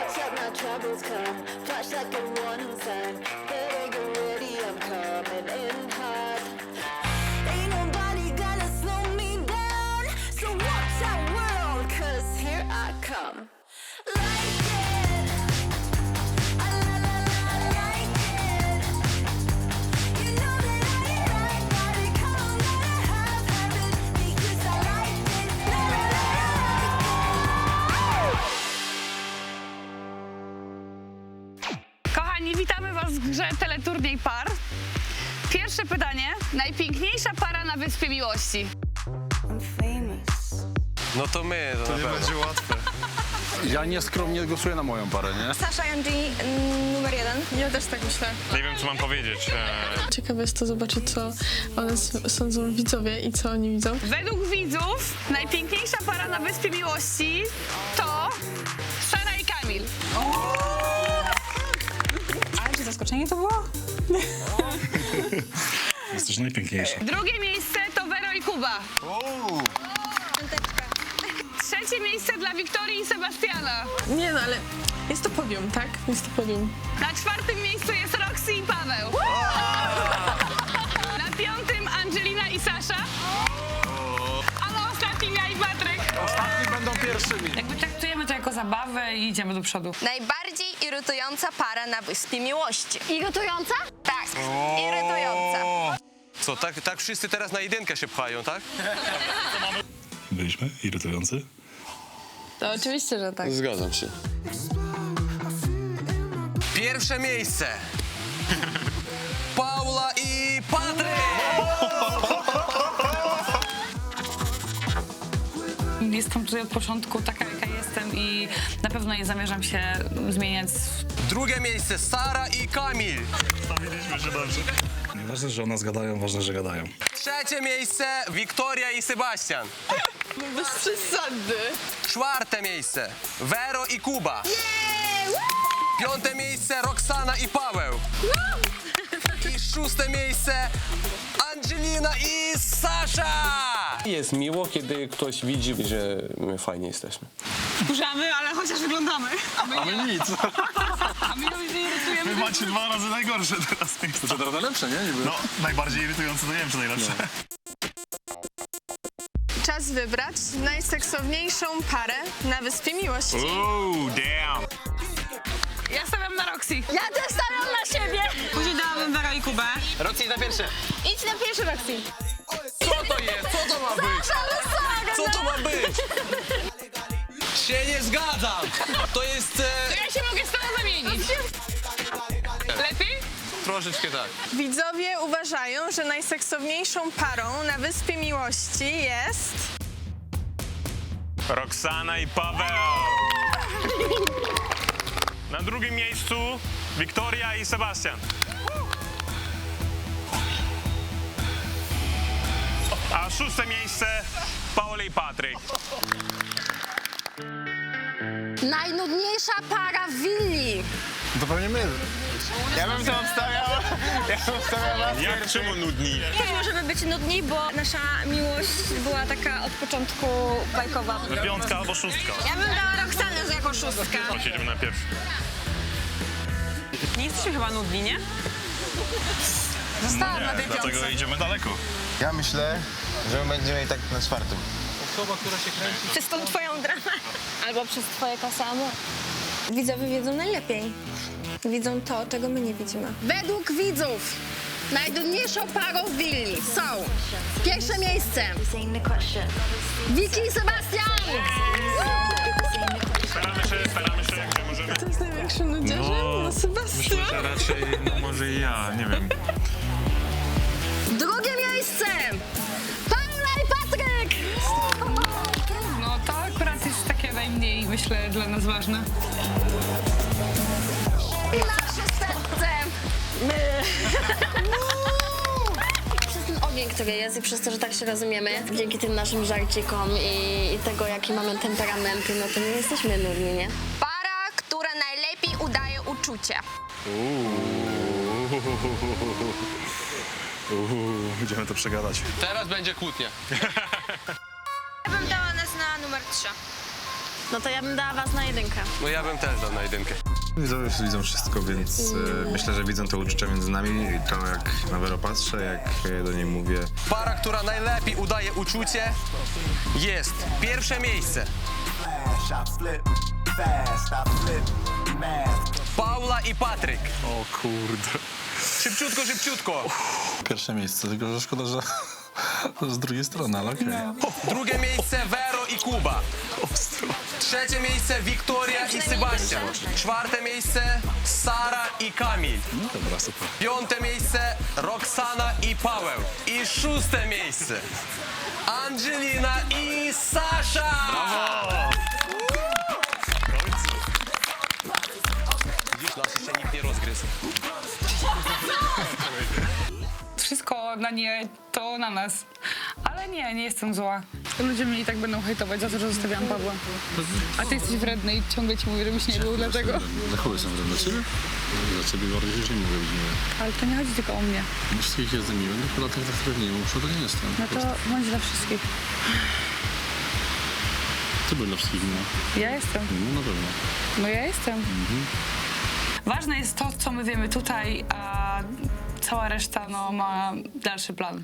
Watch out, my troubles come. Flash like a warning sign. Better get ready, I'm coming in grze Teleturniej Par. Pierwsze pytanie. Najpiękniejsza para na Wyspie Miłości. I'm famous. No to my, to, na Nie pewno. będzie łatwe. Ja nieskromnie głosuję na moją parę, nie? Sasha i Angie numer jeden. Ja też tak myślę. Nie wiem, co mam powiedzieć. E, Ciekawe jest to zobaczyć, co o nas sądzą widzowie i co oni widzą. Według widzów najpiękniejsza para na Wyspie Miłości to zaskoczenie to było? Jesteś najpiękniejsza. Drugie miejsce to Vero i Kuba. Trzecie miejsce dla Wiktorii i Sebastiana. Nie no, ale jest to podium, tak? Jest to podium. Na czwartym miejscu jest Roxy i Paweł. Na piątym Angelina i Sasza. A na ostatnim ja i Patryk. Ostatni będą pierwszymi. Jakby traktujemy to jako zabawę i idziemy do przodu. Najbardziej irytująca para na Wyspie Miłości. Irytująca? Tak, irytująca. Co, tak, tak wszyscy teraz na jedynkę się pchają, tak? Byliśmy irytujący? To oczywiście, że tak. Zgadzam się. Pierwsze miejsce. Paula i Patryk! Jestem tutaj od początku taka, jestem i na pewno nie zamierzam się zmieniać. Drugie miejsce Sara i Kamil. Stawiliśmy się dobrze. Nieważne, że o nas gadają, ważne, że gadają. Trzecie miejsce Wiktoria i Sebastian. Bez przesady. Czwarte miejsce Vero i Kuba. Piąte miejsce Roxana i Paweł. I szóste miejsce Angelina i Sasza. Jest miło, kiedy ktoś widzi, że my fajnie jesteśmy. Burzamy, ale chociaż wyglądamy. A my, A my nic. a my nie irytujemy. Wy macie dwa razy najgorsze teraz miejsce. To teraz najlepsze, nie? Niby. No, najbardziej irytujące, to nie wiem, czy najlepsze. Czas wybrać najseksowniejszą parę na Wyspie Miłości. Oh, damn. Ja stawiam na Roxy. Ja też stawiam na siebie! Później dałabym Vera i Kubę. Roxy na pierwsze. Idź na pierwszy Roxy. Co to jest? Co to ma być? Co to ma być? Się nie zgadzam. To jest e, Ja się mogę z tobą zamienić. Lepiej? troszeczkę tak. Widzowie uważają, że najseksowniejszą parą na Wyspie Miłości jest... Roxana i Paweł. Na drugim miejscu Wiktoria i Sebastian. A szóste miejsce Paula i Patryk. Najnudniejsza para w willi. To pewnie my. Jak czemu nudni? Nie możemy być nudni, bo nasza miłość była taka od początku bajkowa. Piątka albo szóstka. Ja bym dała Roxanę jako szóstka. Chodź, jedziemy na pierwszy. Nie jesteśmy chyba nudni, nie? Zostałam na tej Dlatego piątce. idziemy daleko. Ja myślę, że będziemy i tak na czwartym. Przez tą twoją dramę. Albo przez twoje kasamo. Widzowie wiedzą najlepiej. Widzą to, czego my nie widzimy. Według widzów najdudniejszą parą w willi są pierwsze miejsce Wiki i Sebastian. Staramy się, staramy się, gdzie możemy. To jest największym nudziarzem? No, Sebastian. Myślę, że raczej no może i ja, nie wiem. Myślę, dla nas ważne. I nasze serce my. Przez ten ogień, który jest i przez to, że tak się rozumiemy, dzięki tym naszym żarcikom i, i tego, jaki mamy temperamenty, no to nie jesteśmy nudni, nie? Para, która najlepiej udaje uczucie. Uuu, będziemy to przegadać. Teraz będzie kłótnia. Ja bym dała nas na numer 3. No to ja bym dała was na jedynkę. No ja bym też dał na jedynkę. Widzowie już widzą wszystko, więc e, myślę, że widzą to uczucie między nami i to jak na Wero patrzę, jak e, do niej mówię. Para, która najlepiej udaje uczucie jest pierwsze miejsce. Paula i Patryk. O kurde. Szybciutko, szybciutko. Pierwsze miejsce, tylko że szkoda, że z drugiej strony, ale okej. Drugie miejsce Vero i Kuba. Trzecie miejsce Wiktoria i Sebastian. Czwarte miejsce Sara i Kamil. No. Piąte miejsce Roxana i Paweł. I szóste miejsce Angelina i Sasza. Widzisz, nas jeszcze nikt nie rozgryzł. Wszystko na nie, to na nas. Ale nie, nie jestem zła. Ludzie mnie i tak będą hejtować za to, że zostawiłam Pawła. A ty jesteś wredny i ciągle ci mówię, żebyś nie był, dlatego... Dla kogo jestem wredny? Dla ciebie? Dla ciebie bardziej już nie mogę być miły. Ale to nie chodzi tylko o mnie. Wszystkich jestem miły, tylko dla tych, dla których nie muszę, to nie jestem. No to bądź dla wszystkich. Ty byś dla wszystkich miła. Ja jestem. No na pewno. No ja jestem. Ważne jest to, co my wiemy tutaj, a cała reszta no, ma dalszy plan.